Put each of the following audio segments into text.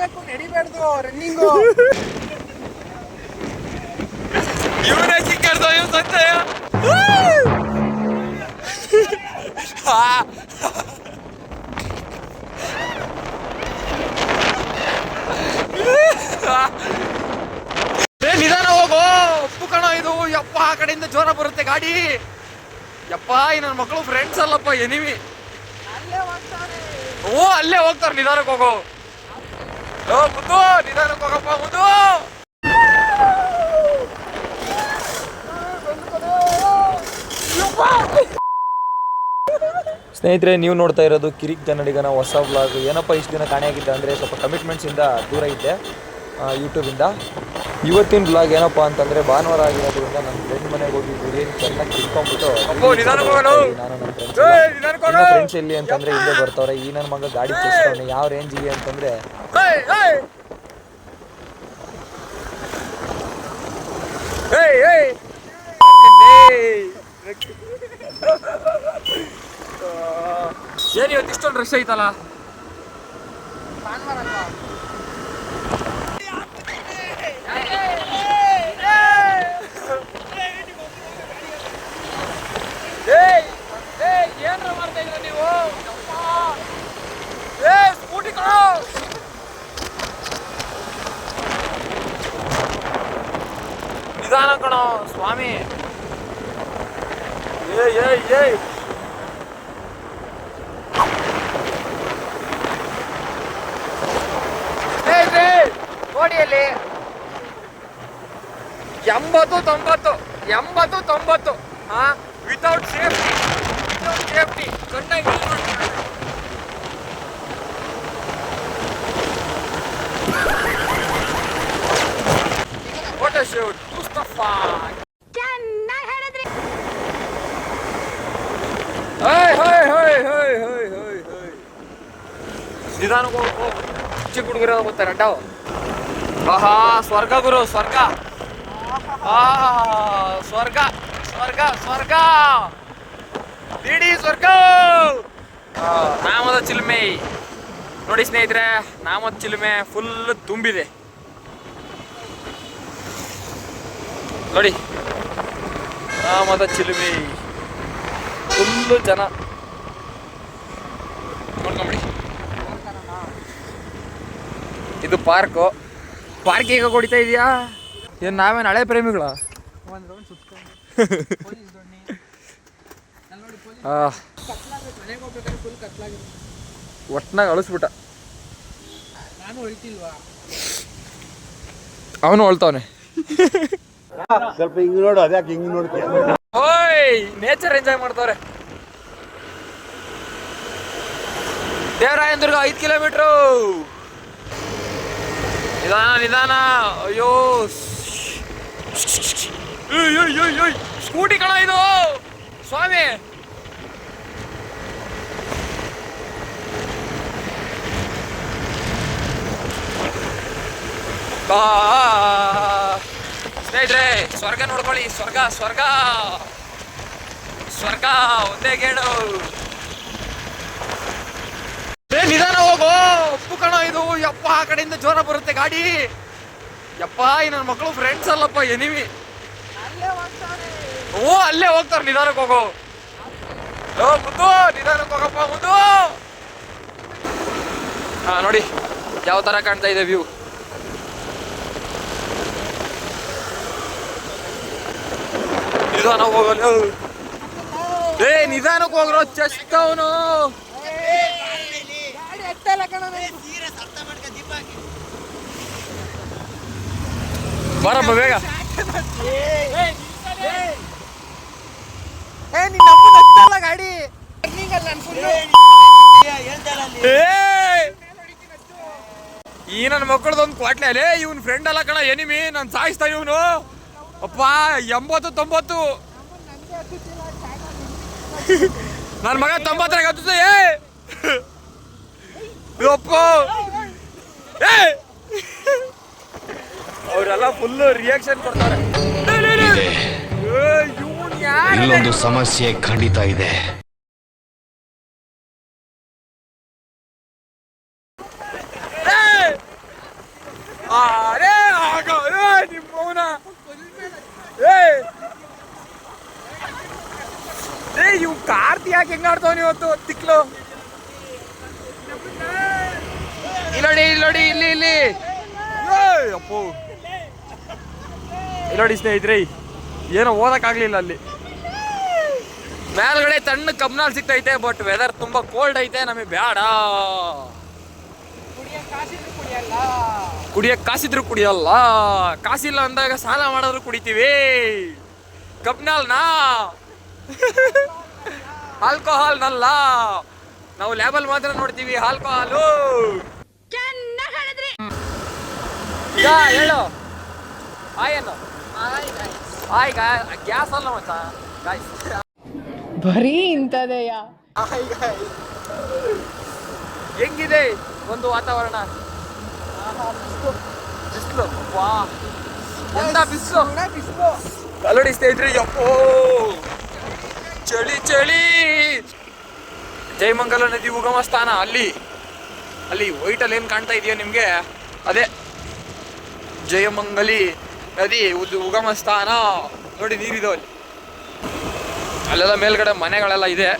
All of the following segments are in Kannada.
ನಡಿಬೇಕು ನಡಿಬಾರ್ದು ರನ್ನಿಂಗು ಇವನೇ ಸಿಕ್ಕರ್ದು ಇವ್ ಏ ನಿಧಾನ ಹೋಗೋ. ಉಪ್ಪು ಕಣ ಇದು. ಯಪ್ಪ ಆ ಕಡೆಯಿಂದ ಜೋರ ಬರುತ್ತೆ ಗಾಡಿ. ಯಪ್ಪ ಈ ನನ್ನ ಮಕ್ಕಳು ಫ್ರೆಂಡ್ಸ್ ಅಲ್ಲಪ್ಪ ಎನಿವಿ ಅಲ್ಲೇ ಹೋಗ್ತಾರೆ. ಓ ಅಲ್ಲೇ ಹೋಗ್ತಾರೆ. ನಿಧಾನಕ್ಕೆ ಹೋಗೋ. ಹೋಗಪ್ಪ ಮುದ್ದು ಸ್ನೇಹಿತರೆ ನೀವು ನೋಡ್ತಾ ಇರೋದು ಕಿರಿಕ್ ಕನ್ನಡಿಗನ ಹೊಸ ಬ್ಲಾಗ್ ಏನಪ್ಪ ಇಷ್ಟು ದಿನ ಕಾಣೆಯಾಗಿದ್ದೆ ಅಂದರೆ ಸ್ವಲ್ಪ ಕಮಿಟ್ಮೆಂಟ್ಸಿಂದ ದೂರ ಇದ್ದೆ ಯೂಟ್ಯೂಬಿಂದ ಇವತ್ತಿನ ಬ್ಲಾಗ್ ಏನಪ್ಪ ಅಂತಂದರೆ ಭಾನುವಾರ ಆಗಿರೋದ್ರಿಂದ ನನ್ನ ಫ್ರೆಂಡ್ ಮನೆಗೆ ಹೋಗಿ ಬಿರಿಯಾನಿ ಚೆನ್ನಾಗಿ. ನಾನು ನನ್ನ ನಿಧಾನಕ್ಕೆ ಫ್ರೆಂಡ್ಸ್ ಎಲ್ಲಿ ಅಂತಂದರೆ ಇಲ್ಲೇ ಬರ್ತವ್ರೆ. ಈ ನನ್ನ ಮಗ ಗಾಡಿ ಚಲಿಸ್ತಾವನೆ ಯಾವ ರೇಂಜಿಗೆ ಅಂತಂದರೆ Hey, hey! Hey, hey! Jeni on tiston reseitala. ನಿಧಾನ ಕಣೋ ಸ್ವಾಮಿ. ಏಯ್ ಏಯ್ ಏಯ್ ಅಲ್ಲಿ. ಎಂಬತ್ತು ತೊಂಬತ್ತು ಎಂಬತ್ತು ತೊಂಬತ್ತು. ಹಾ ವಿತೌಟ್ ಸೇಫ್ಟಿ ವಿತೌಟ್ ಸೇಫ್ಟಿ ಚೆನ್ನಾಗಿ ಫೋಟೋ ಶೂಟ್ ನಿಧಾನಕ್ಕೆ ಹೋಗು. ಚಿಕ್ಕ ಹುಡುಗರ ಬರ್ತಾರೆ, ಅಡ್ಡಾವು. ಆಹಾ, ಸ್ವರ್ಗ ಗುರು, ಸ್ವರ್ಗ. ಆಹಾ, ಸ್ವರ್ಗ ಸ್ವರ್ಗ ಸ್ವರ್ಗ. ಇಡೀ ಸ್ವರ್ಗ. ನಾಮದ ಚಿಲುಮೆ. ನೋಡಿ ಸ್ನೇಹಿತರೆ, ನಾಮದ ಚಿಲುಮೆ ಫುಲ್ ತುಂಬಿದೆ. ನೋಡಿ. ರಾಮದ ಚಿಲುಮೆ. ಫುಲ್ಲು ಜನ. ನೋಡ್ಕೊಂಬಿಡಿ. ಇದು ಪಾರ್ಕು. ಪಾರ್ಕ್ ಈಗ ಹೊಡಿತಾ ಇದೆಯಾ? ಏನು ನಾವೇನು ಹಳೆ ಪ್ರೇಮಿಗಳ? ಒಟ್ನಾಗ ಅಳಿಸ್ಬಿಟ್ಟ. ಅವನು ಹೊಳ್ತಾವನೆ. ಸ್ವಲ್ಪ ಹಿಂಗ್ ನೋಡು ಅದ್ಯಾಕೆ ಹಿಂಗ್ ನೋಡ್ತೀಯ? ಓಯ್ ನೇಚರ್ ಎಂಜಾಯ್ ಮಾಡ್ತಾವ್ರೆ. ದೇವರಾಯನದುರ್ಗ ಐದ್ ಕಿಲೋಮೀಟ್ರು. ನಿಧಾನ ನಿಧಾನ. ಅಯ್ಯೋ ಸ್ಕೂಟಿ ಕಣ ಇದು. ಸ್ವಾಮಿ. ಆ, ಸ್ನೇಹಿತರೆ ಸ್ವರ್ಗ ನೋಡ್ಕೊಳ್ಳಿ. ಸ್ವರ್ಗ ಸ್ವರ್ಗ. ಸ್ವರ್ಗ ಒಂದೇ ಗೇಡು. ಏ ನಿಧಾನ ಹೋಗೋ. ಉಪ್ಪು ಕಣ ಇದು. ಯಪ್ಪ ಆ ಕಡೆಯಿಂದ ಜೋರ ಬರುತ್ತೆ ಗಾಡಿ. ಯಪ್ಪ ಈ ನನ್ನ ಮಕ್ಕಳು ಫ್ರೆಂಡ್ಸ್ ಅಲ್ಲಪ್ಪ ಎನಿವಿ ಓ ಅಲ್ಲೇ ಹೋಗ್ತಾರೆ. ನಿಧಾನಕ್ಕೆ ಹೋಗೋ. ಓ ಮುದ್ದು ನಿಧಾನಕ್ಕೆ ಹೋಗಪ್ಪ ಮುದ್ದು. ಹಾ ನೋಡಿ ಯಾವ ತರ ಕಾಣ್ತಾ ಇದೆ ವ್ಯೂ ನಿಧಾನ ಹೋಗಲು. ಏ ನಿಧಾನಕ್ಕೆ ಹೋಗ್ರೋ ಚೆಸ್ಟ್ ಅವನು. ಬರಪ್ಪ ಬೇಗ. ಏ ನಿನ್ನ ಅಮ್ಮನ ಗಾಡಿ. ಅಲ್ಲ ಈ ನನ್ನ ಮಕ್ಕಳದೊಂದು ಕ್ವಾಟ್ಲೆ. ಅಲ್ಲೇ ಇವನ್ ಫ್ರೆಂಡ್ ಅಲ್ಲ ಕಣ ಎನಿಮಿ ನಾನು ಸಾಯಿಸ್ತಾ ಇವನು. ಅಪ್ಪ ಎಂಬತ್ತು ತೊಂಬತ್ತು. ನನ್ನ ಮಗ ತೊಂಬತ್ತರಾಗ ಹತ್ತದ ಏ! ಅಪ್ಪ ಏ! ಅವರೆಲ್ಲ ಫುಲ್ ರಿಯಾಕ್ಷನ್ ಕೊಡ್ತಾರೆ. ಇಲ್ಲೊಂದು ಸಮಸ್ಯೆ ಖಂಡಿತ ಇದೆ. ಹೆಂಗಾಡ್ತಾವನಿ ಇವತ್ತು ತಿಕ್ಲು. ಇಲ್ಲೋಡಿ ಇಲ್ಲೋಡಿ ಇಲ್ಲಿ ಇಲ್ಲಿ. ಏಯ್, ಅಪ್ಪು. ಇಲ್ಲೋಡಿ ಸ್ನೇಹಿತರೆ ಏನೋ ಓದಕ್ಕಾಗ್ಲಿಲ್ಲ ಅಲ್ಲಿ. ಮೇಲ್ಗಡೆ ತಣ್ಣ ಕಬ್ನಾಲ್ ಸಿಗ್ತೈತೆ ಬಟ್ ವೆದರ್ ತುಂಬಾ ಕೋಲ್ಡ್ ಐತೆ ನಮಗೆ ಬೇಡ ಕುಡಿಯೋ ಕಾಸಿದ್ರು ಕುಡಿಯಲ್ಲ. ಕುಡಿಯಕ್ ಕಾಸಿದ್ರು ಕುಡಿಯಲ್ಲ. ಕಾಸಿಲ್ಲ ಅಂದಾಗ ಸಾಲ ಮಾಡಿದ್ರು ಕುಡಿತೀವಿ. ಕಬ್ನಾಲ್ನಾ ಆಲ್ಕೋಹಾಲ್ ನಲ್ಲ. ನಾವು ಲೇಬಲ್ ಮಾತ್ರ ನೋಡ್ತೀವಿ ಆಲ್ಕೋಹಾಲು ಈಗ ಹೇಳು. ಹಾಯ್ ಏನು ಹಾಯ್ ಗ್ಯಾಸ್ ಅಲ್ಲ ಮಚ್ಚ. ಗಾಯ್ಸ್ ಬರೀ ಇಂಥದೆಯಾ? ಹೆಂಗಿದೆ ಒಂದು ವಾತಾವರಣ? ಬಿಸಿಲು. ವಾ ಎಂತ ಬಿಸಿಲು? ಬಿಸ್ಲು. ಅಲ್ಲಡಿ ಸ್ನೇಹಿತರೆ ಯಪ್ಪೋ. ಚಳಿ ಚಳಿ. ಜಯಮಂಗಲ ನದಿ ಉಗಮ ಸ್ಥಾನ. ಅಲ್ಲಿ ಅಲ್ಲಿ ವೈಟ್ ಅಲ್ಲಿ ಏನ್ ಕಾಣ್ತಾ ಇದೆಯೋ ನಿಮಗೆ? ಅದೇ, ಜಯಮಂಗಲಿ ನದಿ ಉಗಮ ಸ್ಥಾನ. ನೋಡಿ ನೀರಿದೆ ಅಲ್ಲಿ. ಅಲ್ಲೆಲ್ಲ ಮೇಲ್ಗಡೆ ಮನೆಗಳೆಲ್ಲ ಇದೆ.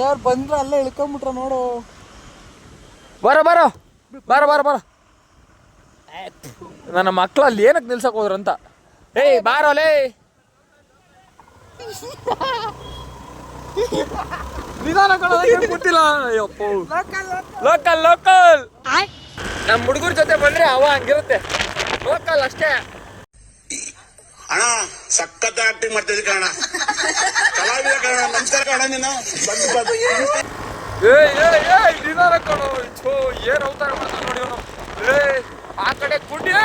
ಯಾರು ಬಂದ್ರೆ ಅಲ್ಲೇ ಇಳ್ಕೊಂಬಿಟ್ರ ನೋಡು. ಬರೋ ಬರೋ. ಬರೋ ಬರೋ ಬರೋ. ನನ್ನ ಮಕ್ಳು ಅಲ್ಲಿ ಏನಕ್ಕೆ ನಿಲ್ಸಕ್ ಹೋದ್ರಂತ? ಏಯ್ ಬಾರೋ ಲೇ. ನಿಧಾನ ಗೊತ್ತಿಲ್ಲ ಅಯ್ಯಪ್ಪ. ಲೋಕಲ್ ಲೋಕಲ್ ನಮ್ಮ ಹುಡುಗರ ಜೊತೆ ಬಂದ್ರೆ ಅವ ಹಂಗಿರುತ್ತೆ. ಲೋಕಲ್ ಅಷ್ಟೇ. ಅಣ್ಣ ಸಖತ್ ಆಕ್ಟಿಂಗ್ ಮಾಡ್ತಿದ್ದೆ ಕಣ ಕಲಾವಿದ ಕಣ ನಮಸ್ಕಾರ ಕಣ ನೀನು. ಬಂದು ಬಂದು. ಏಯ್ ಏಯ್ ಏಯ್ ನಿಧಾನ ಕಣೋ ಛೋ ಏನ್ ಅವತಾರ ಮಾಡ್ತಾನೆ ನೋಡಿ ಅವನು. ಏಯ್ ಆ ಕಡೆ ಕುಂಡಿ ಏ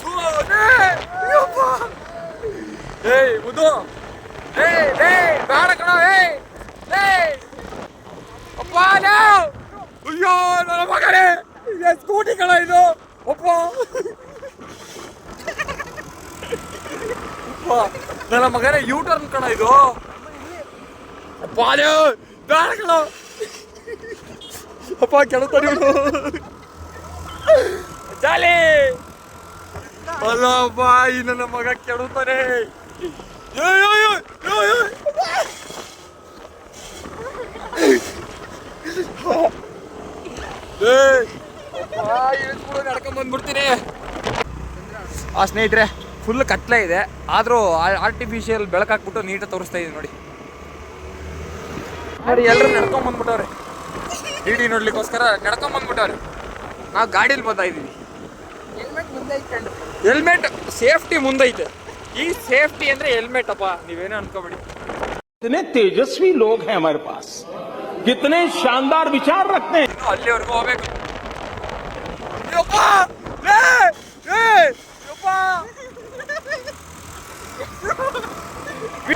ಛೋ, ಏಯ್, ಅಯ್ಯಪ್ಪ. ಏಯ್ ಮುದ್ದು. ಏಯ್ ಏಯ್ ಬೇಡ ಕಣೋ ಏಯ್ ಏ ಅಪ್ಪ ನೋ ಅಯ್ಯೋ ನನ್ನ ಮಗನೇ. ಸ್ಕೂಟಿ ಕಣ ಇದು. ಅಪ್ಪ. ಅಪ್ಪ, ನನ್ನ ಮಗನೇ ಯೂ ಟರ್ನ್ ಕಣ ಇದು. ಅಪ್ಪ ಬೇಡ ಕಣ. ಅಪ್ಪ ಕೆಳತಾನೆ ಜಾಲಿ. ಅಲ್ಲಪ್ಪ ಈ ನನ್ನ ಮಗ ಕೆಡುತ್ತಾನೆ ನಡ್ಕೊಂಡ್ ಬಂದ್ಬಿಡ್ತೀನಿ. ಆ ಸ್ನೇಹಿತರೆ ಫುಲ್ ಕತ್ಲೆ ಇದೆ ಆದ್ರೂ ಆರ್ಟಿಫಿಷಿಯಲ್ ಬೆಳಕಾಕ್ಬಿಟ್ಟು ನೀಟಾಗಿ ತೋರಿಸ್ತಾ ಇದೀನಿ ನೋಡಿ ನೋಡಿ ಎಲ್ಲರೂ ನಡ್ಕೊಂಡ್ ಬಂದ್ಬಿಟ್ಟವ್ರೆ ಡಿ ನೋಡ್ಲಿಕ್ಕೋಸ್ಕರ ನಡ್ಕೊಂಡ್ ಬಂದ್ಬಿಟ್ಟವ್ರೆ ನಾವು ಗಾಡೀಲಿ ಬರ್ತಾ ಇದೀವಿ ಹೆಲ್ಮೆಟ್ ಮುಂದೆ ಇಟ್ಕೊಂಡು ಹೆಲ್ಮೆಟ್ ಸೇಫ್ಟಿ ಮುಂದೈತೆ ಈ ಸೇಫ್ಟಿ ಅಂದ್ರೆ ಹೆಲ್ಮೆಟ್ ಅಪ್ಪ ನೀವೇನೋ ಅನ್ಕೋಬೇಡಿ कितने तेजस्वी लोग हैं हमारे पास कितने शानदार विचार रखते हैं ಇನ್ನು ಅಲ್ಲಿವರೆಗೂ ಹೋಗ್ಬೇಕು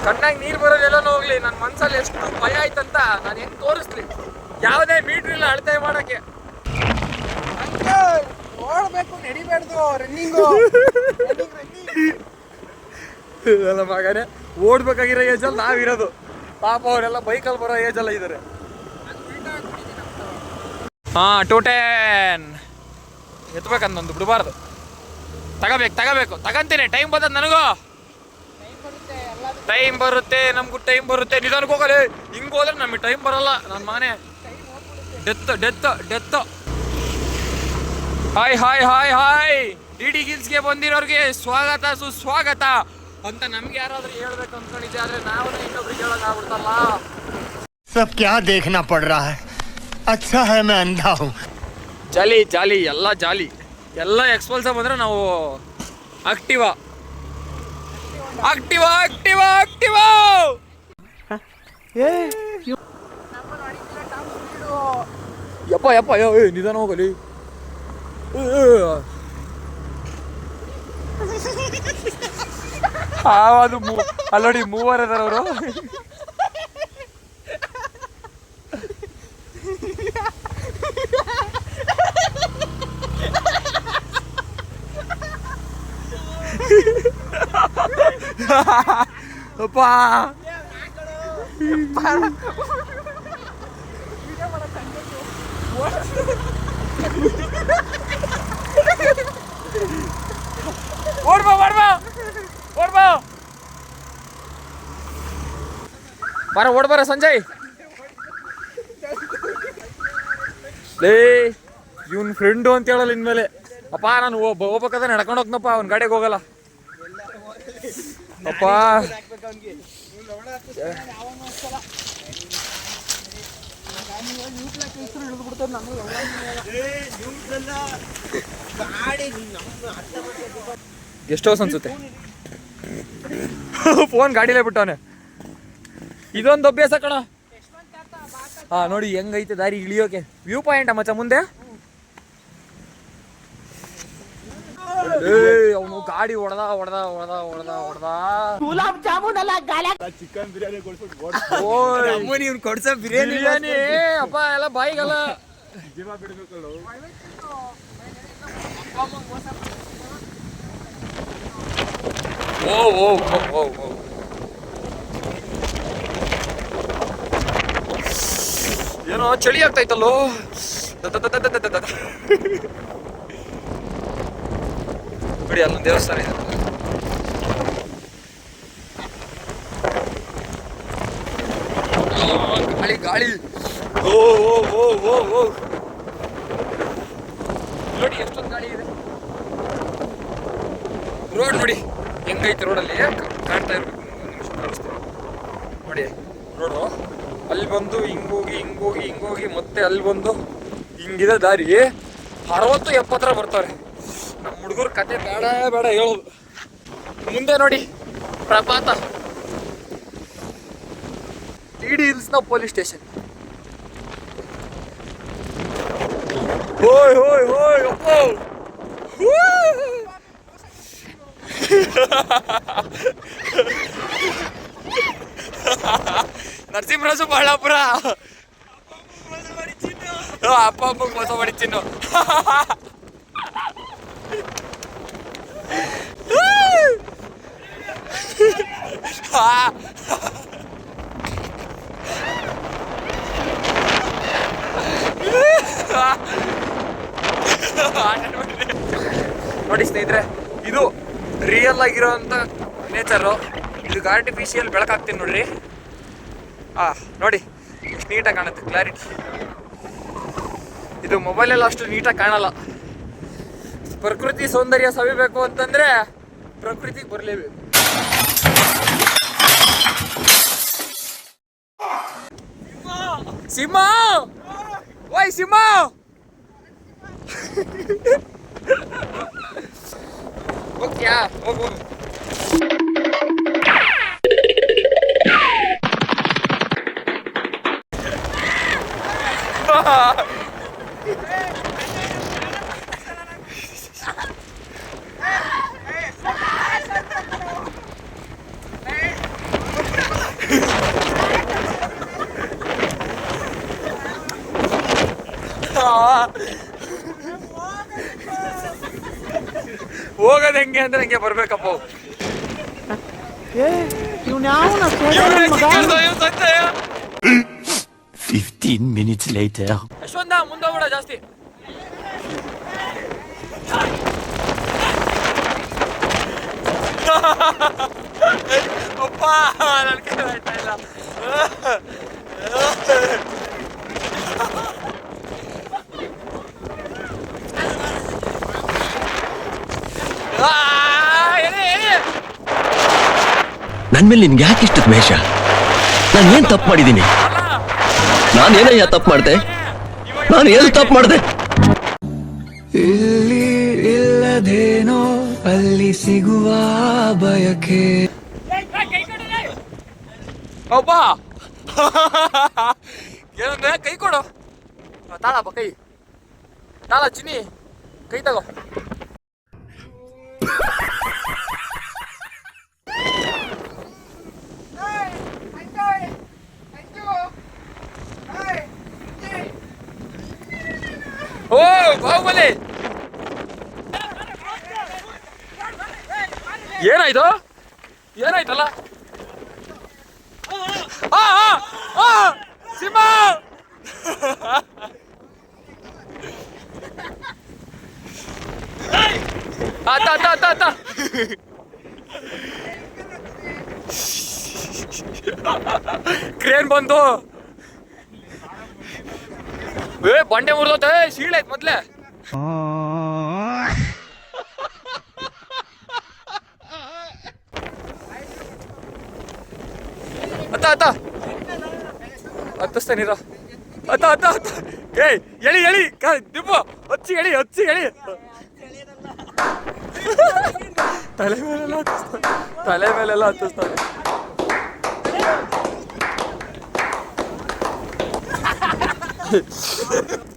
ಕಣ್ಣಾಗ ನೀರ್ ಬರೋದೆಲ್ಲನೂ ಹೋಗ್ಲಿ ನನ್ನ ಮನ್ಸಲ್ಲಿ ಎಷ್ಟು ಭಯ ಆಯ್ತಂತ ನಾನು ಹೆಂಗ್ ತೋರಿಸ್ಲಿ? ಯಾವುದೇ ಮೀಟ್ರ್ ಇಲ್ಲ ಅಳತೆ ಮಾಡಕ್ಕೆ. ಓಡ್ಬೇಕು ನಡಿಬಾರ್ದು ರನ್ನಿಂಗು ಮಗನೇ ಓಡ್ಬೇಕಾಗಿರೋ ಏಜಲ್ಲಿ ನಾವಿರೋದು. ಪಾಪ ಅವರೆಲ್ಲ ಬೈಕಲ್ಲಿ ಬರೋ ಏಜಲ್ಲ ಇದ್ದಾರೆ ಹಾ ಟೂ ಟೆನ್ ಎತ್ಬೇಕಂದೊಂದು ಬಿಡಬಾರ್ದು. ತಗೋಬೇಕು ತಗೋಬೇಕು. ತಗಂತೀನಿ ಟೈಮ್ ಬರ್ತದೆ ನನಗೂ. ಟೈಮ್ ಬರುತ್ತೆ ನಮಗೂ ಟೈಮ್ ಬರುತ್ತೆ. ನಿಧಾನಕ್ಕೆ ಹೋಗಲೇ. ಹಿಂಗೆ ಹೋದ್ರೆ ನಮಗೆ ಟೈಮ್ ಬರಲ್ಲ. ನನ್ನ Mane death death death hi hi hi hi D ಗಿಲ್ಸ್ಗೆ ಬಂದಿರೋರಿಗೆ ಸ್ವಾಗತ ಸುಸ್ವಾಗತ. ಅಂತ ನಮ್ಗೆ ಯಾರಾದ್ರೂ ಹೇಳ್ಬೇಕು ಅನ್ಕೊಂಡಿದ್ದೆ ಆದ್ರೆ ನಾವು ಇನ್ನೊಬ್ರಿಗೆ ಹೇಳಕ್ ಆಗ್ಬಿಡ್ತಲ್ಲ. ಸಬ್ ಕ್ಯಾ ದೇಖನಾ ಪಡ್ ರಹಾ ಹೈ? ಅಚ್ಛಾ ಹೈ ಮೈ ಅಂಧಾ ಹೂ. ಜಾಲಿ ಜಾಲಿ ಎಲ್ಲ ಜಾಲಿ. ಎಲ್ಲ ಎಕ್ಸ್ಪಲ್ಸ ಬಂದ್ರೆ ನಾವು ಆಕ್ಟಿವಾ ಆಕ್ಟಿವಾ ಆಕ್ಟಿವಾ ಆಕ್ಟಿವಾ ಯಪ್ಪ ಯಪ್ಪ ಯೋ ಏ ನಿಧಾನ ಹೋಗಲಿ. ಏ, ಏ. ಅದು ಅಲ್ಲೋಡಿ ಮೂವರ್ ಅದಾರ ಅವರು. ಅಪ್ಪ. ಬರ ಸಂಜಯ್. ಲೇ, ಇವನ್ ಫ್ರೆಂಡು ಅಂತ ಹೇಳಲ್ಲ ಇನ್ಮೇಲೆ. ಅಪ್ಪ, ನಾನು ಹೋಗ್ಬೇಕಾದ್ರೆ ನಡ್ಕೊಂಡು ಹೋಗ್ನಪ್ಪ, ಅವ್ನ ಗಾಡಿಗೆ ಹೋಗಲ್ಲ. ಅಪ್ಪ. ಗೆಸ್ಟ್ ಹೌಸ್ ಅನ್ಸುತ್ತೆ. ಫೋನ್ ಗಾಡಿಲೇ ಬಿಟ್ಟವನೆ. ಇದೊಂದು ಅಭ್ಯಾಸ ಕಣ. ಹಾ, ನೋಡಿ ಹೆಂಗೈತೆ ದಾರಿ ಇಳಿಯೋಕೆ. ವ್ಯೂ ಪಾಯಿಂಟ್ ಮಚ್ಚ, ಮುಂದೆ? ಏಯ್ ಅವನು ಗಾಡಿ ಹೊಡೆದ ಹೊಡೆದ ಹೊಡೆದ ಹೊಡೆದ ಹೊಡೆದ. ಗುಲಾಬ್ ಜಾಮೂನ್ ಅಲ್ಲ ಗಾಲ ಚಿಕನ್ ಬಿರಿಯಾನಿ ಓಯ್. ಅಮ್ಮನಿ ಇವ್ನು ಕೊಡ್ಸ ಬಿರಿಯಾನಿ ಬಿರಿಯಾನಿ ಅಪ್ಪ ಎಲ್ಲ ಬಾಯಿಗಲ್ಲ. ಜೀವ ಬಿಡ್ಬೇಕಲ್ಲ. ಓ ಓ ಓ ಓ ಏನೋ ಚಳಿ ಆಗ್ತೈತಲ್ಲೋ ಬಿಡಿ ಅಲ್ಲೊಂದು ದೇವಸ್ಥಾನ ಇದೆ. ಗಾಳಿ ಗಾಳಿ. ಓ ಓ ಓ ಓ ಓ. ನೋಡಿ ಎಷ್ಟೊಂದು ಗಾಳಿ ಇದೆ. ರೋಡ್ ನೋಡಿ, ಹೆಂಗೈತೆ ರೋಡಲ್ಲಿ ಕಾಣ್ತಾ ಇರ್ಬೇಕು ನಿಮಿಷ ತೋರಿಸ್ತೀನಿ. ನೋಡಿ ರೋಡು ಅಲ್ಲಿ ಬಂದು ಹಿಂಗೋಗಿ ಹಿಂಗೋಗಿ ಹಿಂಗೋಗಿ ಮತ್ತೆ ಅಲ್ಲಿ ಬಂದು ಹಿಂಗಿದೆ ದಾರಿ. ಅರವತ್ತು ಎಪ್ಪತ್ತರ ಬರ್ತಾರೆ. ಹುಡುಗರ ಕತೆ ಬೇಡ ಬೇಡ ಹೇಳೋದು. ಮುಂದೆ ನೋಡಿ ಪ್ರಪಾತ ಟಿ ಡಿ ಹಿಲ್ಸ್ನ ಪೊಲೀಸ್ ಸ್ಟೇಷನ್. ಹೋಯ್ ಹೋಯ್ ಹೋಯ್ ಅಪ್ಪೋ! ನರಸಿಂಹರಾಜು ಬಳ್ಳಾಪುರ ಅಪ್ಪ ಅಪ್ಪ ಮೋಸ ಮಾಡಿ ಚಿನ್ನು. ನೋಡಿ ಸ್ನೇಹಿತರೆ, ಇದು ರಿಯಲ್ ಆಗಿರೋಂಥ ನೇಚರು ಇದಕ್ಕೆ ಆರ್ಟಿಫಿಷಿಯಲ್ ಬೆಳಕಾಗ್ತೀನಿ ನೋಡ್ರಿ. ಆ, ನೋಡಿ ನೀಟಾಗಿ ಕಾಣುತ್ತೆ ಕ್ಲಾರಿಟಿ ಇದು ಮೊಬೈಲಲ್ಲಿ ಅಷ್ಟು ನೀಟಾಗಿ ಕಾಣಲ್ಲ. ಪ್ರಕೃತಿ ಸೌಂದರ್ಯ ಸವಿಬೇಕು ಅಂತಂದ್ರೆ ಪ್ರಕೃತಿ ಬರಲೇಬೇಕು. ಸಿಂಹ! ಓಯ್ ಸಿಂಹ! ಹೋಗ್ತೀಯಾ? ಹೋಗು ಹೋಗೋದು ಹೆಂಗೆ ಅಂದ್ರೆ ಹಂಗೆ ಬರ್ಬೇಕಪ್ಪ. ಫಿಫ್ಟೀನ್ ಮಿನಿಟ್ಸ್ ಲೇಟರ್ ಯಶವಂತ ಮುಂದೋಗ್ಬೇಡ ಜಾಸ್ತಿ. ಅಪ್ಪ ನನ್ನ ಕೈ ಆಯ್ತಾ ಇಲ್ಲ. ನನ್ ಮೇಲೆ ನಿನ್ಗೆ ಯಾಕೆ ಇಷ್ಟು ದ್ವೇಷ? ನಾನು ಏನ್ ತಪ್ಪು ಮಾಡಿದ್ದೀನಿ? ನಾನು ಏನಯ್ಯ ತಪ್ಪು ಮಾಡ್ದೆ? ನಾನು ಏನು ತಪ್ಪು ಮಾಡಿದೆ? ಇಲ್ಲಿ ಇಲ್ಲದೇನೋ ಅಲ್ಲಿ ಸಿಗುವ ಬಯಕೆ. ಅಬ್ಬ ಏನಂದ್ರೆ ಕೈ ಕೊಡು. ತಾಳಪ್ಪ ಕೈ. ತಾಳ ಚಿನ್ನಿ ಕೈ ತಗೋ ಓ ಬಾಹುಬಲಿ. ಏನಾಯ್ತು? ಏನಾಯ್ತಲ್ಲ? ಸಿಂಹ! ಆತ ಆತ ಆತ ಆತ ಕ್ರೇನ್ ಬಂದು. ಏ, ಬಂಡೆ ಮುರಿದೋತ ಆಯ್ತು ಮೊದ್ಲೇ. ಅತ್ತ ಅತ್ತ. ಹತ್ತಿಸ್ತಾನಿರ ಅತ್ತ ಅತ್ತ ಅತ್ತ. ಏಯ್, ಎಳಿ ಎಳಿ. ದಿಬ್ಬು ಹಚ್ಚಿ, ಎಳಿ ಹಚ್ಚಿ, ಎಳಿ. ತಲೆ ಮೇಲೆಲ್ಲ ಹತ್ತಿಸ್ತಾನೆ. ತಲೆ ಮೇಲೆಲ್ಲ ಹತ್ತಿಸ್ತಾನೆ.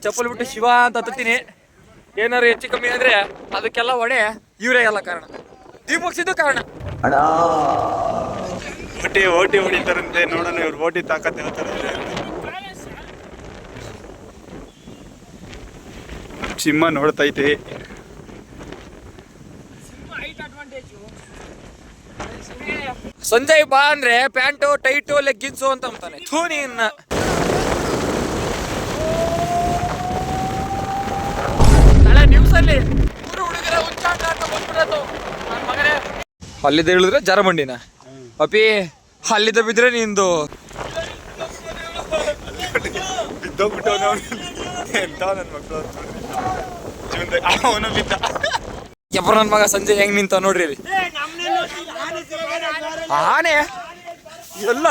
ಚಪ್ಪಲಿ ಬಿಟ್ಟು ಶಿವ ಅಂತ ಹತ್ತೀನಿ ಏನಾರು ಹೆಚ್ಚು ಕಮ್ಮಿ ಅಂದ್ರೆ ಅದಕ್ಕೆಲ್ಲ ಒಡೆ ಇವರೇ ಎಲ್ಲ ಕಾರಣ. ದೀಪಕ್ಸಿದ್ದು ಕಾರಣ. ಓಟಿ ಓಟಿ ಹೊಡಿತಾರಂತೆ ನೋಡೋಣ ಇವ್ರು ಓಟಿ ತಾಕತ್ ಹೇಳ್ತಾರಂತೆ. ಸಿಂಹ ನೋಡ್ತೈತಿ. ಸಂಜಯ್ ಬಾ ಅಂದ್ರೆ ಪ್ಯಾಂಟು ಟೈಟು ಲೆಗ್ಗಿನ್ಸು ಅಂತ ಅಂತಾನೆ. ಥೂ ಮೂರು ಹುಡುಗರ ಮಗನೇ. ಅಲ್ಲಿದ್ದ ಹೇಳಿದ್ರೆ ಜರಮಂಡಿನ. ಅಪಿ ಅಲ್ಲಿದ್ದ ಬಿದ್ರೆ ನಿಂದು. ಬಿದ್ದೋಗ್ಬಿಟ್ಟವನು ಎಂತ ನನ್ನ ಮಕ್ಕಳು ಜೀವನದಾಗ ಅವನು ಬಿದ್ದ ಯಪ್ಪ ನನ್ನ ಮಗ ಸಂಜೆ ಹೆಂಗ್ ನಿಂತ ನೋಡ್ರಿ ಇಲ್ಲಿ ಆನೆ ಎಲ್ಲ.